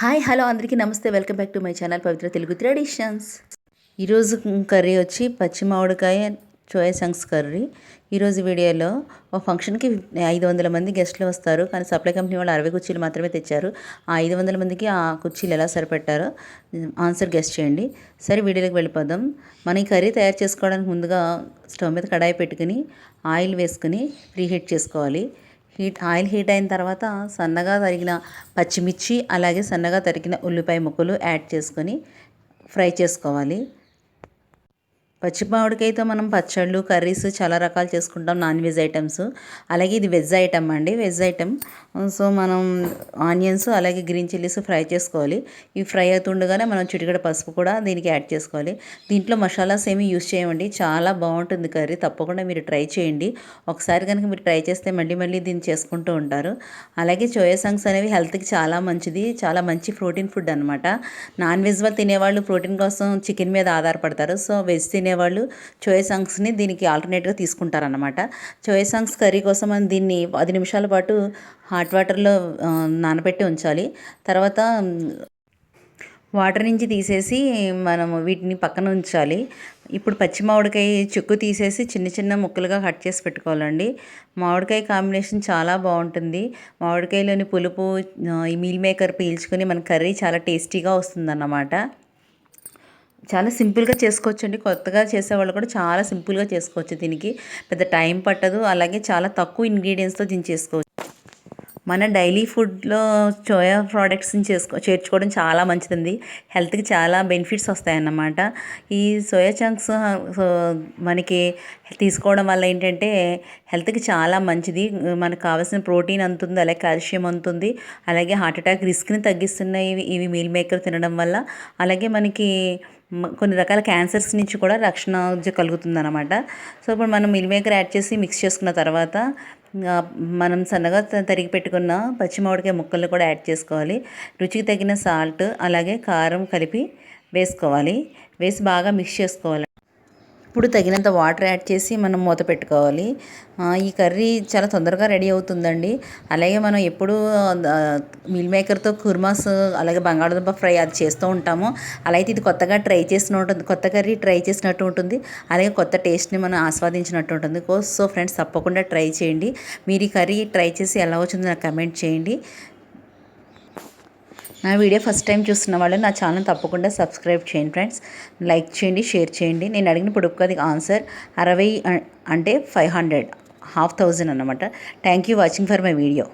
Hi hello అందరికీ నమస్తే. Welcome back to my channel Pavitra Telugu traditions. ఈరోజు curry వచ్చి పచ్చి మామిడికాయ చోయా సంగ్స్ కర్రీ. ఈరోజు వీడియోలో ఒక ఫంక్షన్కి ఐదు వందల మంది గెస్ట్లు వస్తారు. కానీ సప్లై కంపెనీ వాళ్ళు అరవై కుర్చీలు మాత్రమే తెచ్చారు. ఆ ఐదు వందల మందికి ఆ కుర్చీలు ఎలా సరిపెట్టారో ఆన్సర్ గెస్ట్ చేయండి. సరే వీడియోలోకి వెళ్ళిపోదాం. మనం ఈ కర్రీ తయారు చేసుకోవడానికి ముందుగా స్టవ్ మీద కడాయి పెట్టుకుని ఆయిల్ వేసుకుని ప్రీహీట్ చేసుకోవాలి. హీట్ ఆయిల్ హీట్ అయిన తర్వాత సన్నగా తరిగిన పచ్చిమిర్చి అలాగే సన్నగా తరిగిన ఉల్లిపాయ ముక్కలు యాడ్ చేసుకొని ఫ్రై చేసుకోవాలి. పచ్చిమామిడికాయతో మనం పచ్చళ్ళు కర్రీస్ చాలా రకాలు చేసుకుంటాం నాన్ వెజ్ ఐటమ్స్. అలాగే ఇది వెజ్ ఐటమ్ అండి. Veg item. సో మనం ఆనియన్స్ అలాగే గ్రీన్ చిల్లీస్ ఫ్రై చేసుకోవాలి. ఇవి ఫ్రై అవుతుండగానే మనం చిటికడ పసుపు కూడా దీనికి యాడ్ చేసుకోవాలి. దీంట్లో మసాలాస్ ఏమీ యూస్ చేయమండి. చాలా బాగుంటుంది కర్రీ. తప్పకుండా మీరు ట్రై చేయండి. ఒకసారి కనుక మీరు ట్రై చేస్తే మళ్ళీ మళ్ళీ దీన్ని చేసుకుంటూ ఉంటారు. అలాగే చోయా సంగ్స్ అనేవి హెల్త్కి చాలా మంచిది. చాలా మంచి ప్రోటీన్ ఫుడ్ అనమాట నాన్ వెజ్ వాళ్ళు తినేవాళ్ళు ప్రోటీన్ కోసం చికెన్ మీద ఆధారపడతారు. సో వెజ్ తినే తినేవాళ్ళు చోయ్ సాంగ్స్ని దీనికి ఆల్టర్నేట్గా తీసుకుంటారనమాట చోయ్ సాంగ్స్ కర్రీ కోసం మనం దీన్ని పది నిమిషాల పాటు హాట్ వాటర్లో నానబెట్టి ఉంచాలి. తర్వాత వాటర్ నుంచి తీసేసి మనం వీటిని పక్కన ఉంచాలి. ఇప్పుడు పచ్చి మామిడికాయ చెక్కు తీసేసి చిన్న చిన్న ముక్కలుగా కట్ చేసి పెట్టుకోవాలండి. మామిడికాయ కాంబినేషన్ చాలా బాగుంటుంది. మామిడికాయలోని పులుపు ఈ మీల్ మేకర్ పీల్చుకొని మన కర్రీ చాలా టేస్టీగా వస్తుందన్నమాట. చాలా సింపుల్గా చేసుకోవచ్చండి. కొత్తగా చేసేవాళ్ళు కూడా చాలా సింపుల్గా చేసుకోవచ్చు దీనికి. పెద్ద టైం పట్టదు. అలాగే చాలా తక్కువ ఇంగ్రీడియంట్స్తో దీన్ని చేసుకోవచ్చు. మన డైలీ ఫుడ్లో సోయా ప్రోడక్ట్స్ని చేసుకో చేర్చుకోవడం చాలా మంచిదండి. హెల్త్కి చాలా బెనిఫిట్స్ వస్తాయన్నమాట. ఈ సోయా చంక్స్ మనకి తీసుకోవడం వల్ల ఏంటంటే హెల్త్కి చాలా మంచిది. మనకు కావాల్సిన ప్రోటీన్ అంతుంది అలాగే కాల్షియం అంతుంది అలాగే హార్ట్ అటాక్ రిస్క్ని తగ్గిస్తున్నాయి ఇవి మీల్ మేకర్ తినడం వల్ల అలాగే మనకి కొన్ని రకాల క్యాన్సర్స్ నుంచి కూడా రక్షణ కలుగుతుంది అనమాట సో ఇప్పుడు మనం మిల్ మేకర్ యాడ్ చేసి మిక్స్ చేసుకున్న తర్వాత మనం సన్నగా తరిగి పెట్టుకున్న పచ్చి మామిడికాయ ముక్కలు కూడా యాడ్ చేసుకోవాలి. రుచికి తగిన సాల్ట్ అలాగే కారం కలిపి వేసుకోవాలి. వేసి బాగా మిక్స్ చేసుకోవాలి ఇప్పుడు తగినంత వాటర్ యాడ్ చేసి మనం మూత పెట్టుకోవాలి. ఈ కర్రీ చాలా తొందరగా రెడీ అవుతుందండి. అలాగే మనం ఎప్పుడు మిల్ మేకర్తో కుర్మాస్ అలాగే బంగాళదుంప ఫ్రై అది చేస్తూ ఉంటాము. అలా అయితే ఇది కొత్తగా ట్రై చేసిన ఉంటుంది కొత్త కర్రీ ట్రై చేసినట్టు ఉంటుంది. అలాగే కొత్త టేస్ట్ని మనం ఆస్వాదించినట్టు ఉంటుంది. సో ఫ్రెండ్స్ తప్పకుండా ట్రై చేయండి. మీరు ఈ కర్రీ ట్రై చేసి ఎలా వచ్చిందో నాకు కమెంట్ చేయండి. నా వీడియో ఫస్ట్ టైం చూస్తున్న వాళ్ళు నా ఛానల్ తప్పకుండా సబ్స్క్రైబ్ చేయండి ఫ్రెండ్స్. లైక్ చేయండి షేర్ చేయండి. నేను అడిగిన పొడుపుకది ఆన్సర్ అరవై అంటే ఫైవ్ హండ్రెడ్ హాఫ్ థౌజండ్ అనమాట thank you watching for my video.